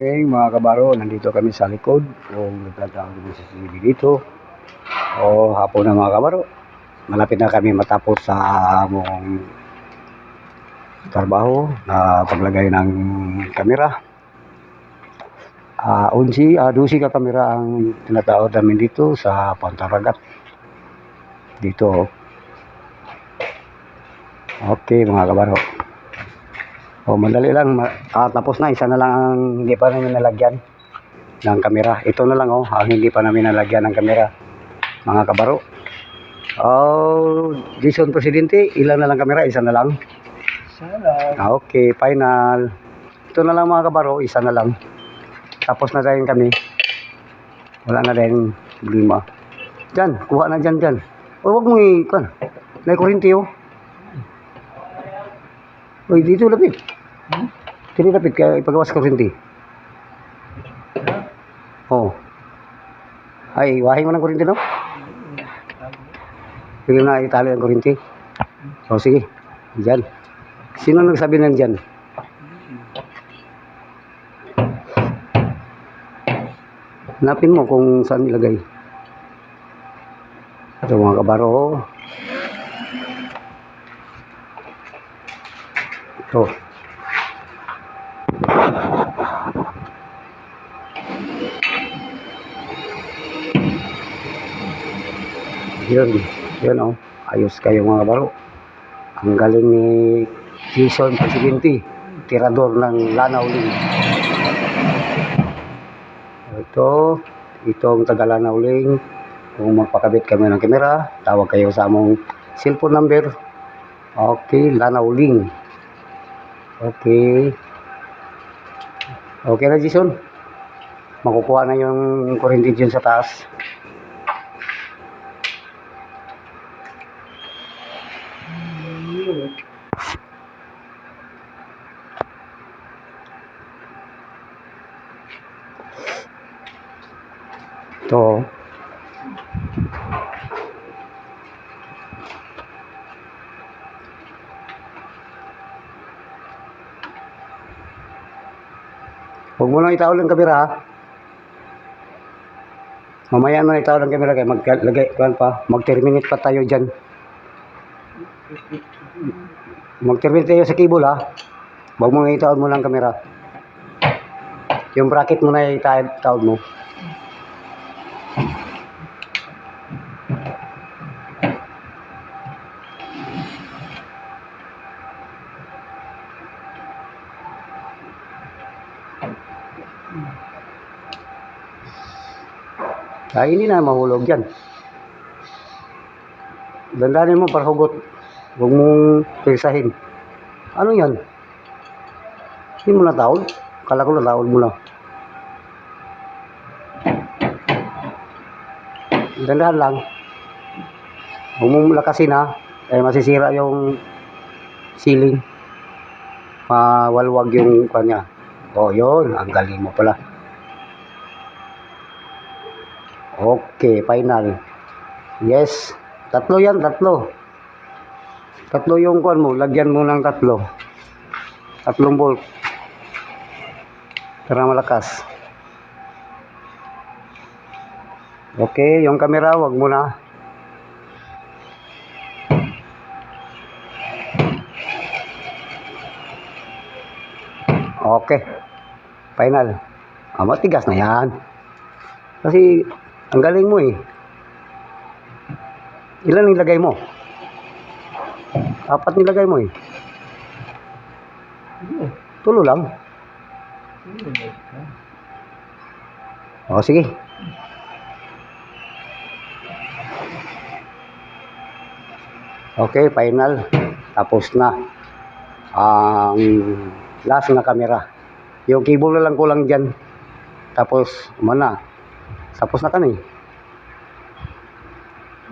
Okay, mga kabaro, nandito kami sa likod. Kung nagtatawag kami sa CCTV dito. O hapon na mga kabaro. Malapit na kami matapos sa among trabaho na paglagay ng kamera. Ah, unsi, ah, dusi ka kamera ang tinatawag namin dito sa Pantaragat. Dito. Okay, mga kabaro. O, madali lang. Ah, tapos na. Isa na lang ang hindi pa namin nalagyan ng kamera. Ito na lang, oh. Ang hindi pa namin nalagyan ng kamera. Mga kabaro. Oh, Jason Presidente, ilan na lang kamera? Isa na lang? Sana. Ah, okay, final. Ito na lang mga kabaro, isa na lang. Tapos na rin kami. Wala na rin problema. Diyan, kuha na dyan, dyan. O, huwag mong i... Kan, may kurinti, oh. Uy, dito lapit. Hmm? Dito lapit, kaya ipagawas kurinti. Oh. Ay, wahin mo ng kurinti, no? Pili na itali ang kurinti. O, sige. Diyan. Sino nagsabi ng dyan? Hanapin mo kung saan ilagay. Ito mga kabaro. Ito. Yun. Yun oh. Ayos kayo mga kabaro. Ang galing ni Jason Presidente. Tirador ng Lanaw Ling. Ito, itong taga Lanaw Ling. Kung magpakabit kami ng kamera, tawag kayo sa among cellphone number. Okay, Lanaw Ling. Okay. Okay na, Jason. Makukuha na yung kuryente dyan sa taas. Ito. Huwag mo lang itawal ng kamera ha. Mamaya na itawal ng kamera kaya maglagay kuan pa. Mag-terminate pa tayo dyan. Mag-terminate tayo sa cable ha. Huwag mo itawal mo lang kamera. Yung bracket mo na itawal mo. Ay, hindi na mahulog yan. Dandanin mo para hugot. Huwag mong pisahin. Ano yan? Hindi mo natawag? Kala ko natawag mo lang. Dandahan lang. Huwag mong lakasin ha. Eh, masisira yung ceiling. Mawalwag yung kanya. O, yun. Ang galing mo pala. Okay, final. Yes. Tatlo yan, tatlo. Tatlo yung kuan mo. Lagyan mo ng tatlo. Tatlong bolt. Para malakas. Okay, yung camera, wag mo na. Okay. Final. Ah, matigas na yan. Kasi, ang galing mo eh. Ilan nilagay mo? Apat nilagay mo eh. Tulo lang. O, sige. Okay, final. Tapos na. Ang last na camera. Yung cable na lang kulang dyan. Tapos, umana. Tapos na kami.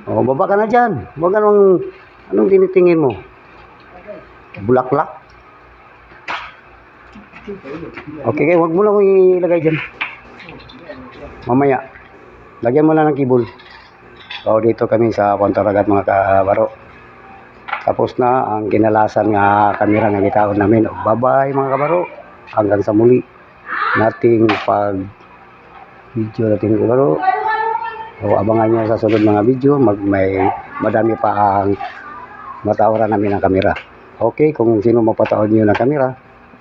O, baba ka na dyan. Huwag ka nang, anong tinitingin mo? Bulaklak? Okay, okay, huwag mo lang ilagay dyan. Mamaya. Lagyan mo lang ng kibol. So, dito kami sa Pontaragat mga kabaro. Tapos na ang kinalasan nga kamera nga gitaon namin. Bye-bye mga kabaro. Hanggang sa muli. nating pag video natin kabaro. So, abangan nyo sa sunod mga video. Mag, may, madami pa ang matawaran namin ng kamera. Okay, kung sino mapataon nyo ng kamera,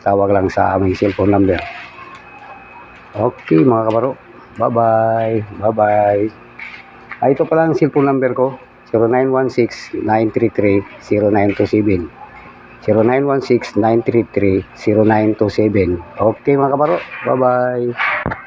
tawag lang sa aming cellphone number. Okay, mga kabaro. Bye-bye. Bye-bye. Ah, ito pala ang cellphone number ko. 0916-933-0927. 0916-933-0927. Okay, mga kabaro. Bye-bye.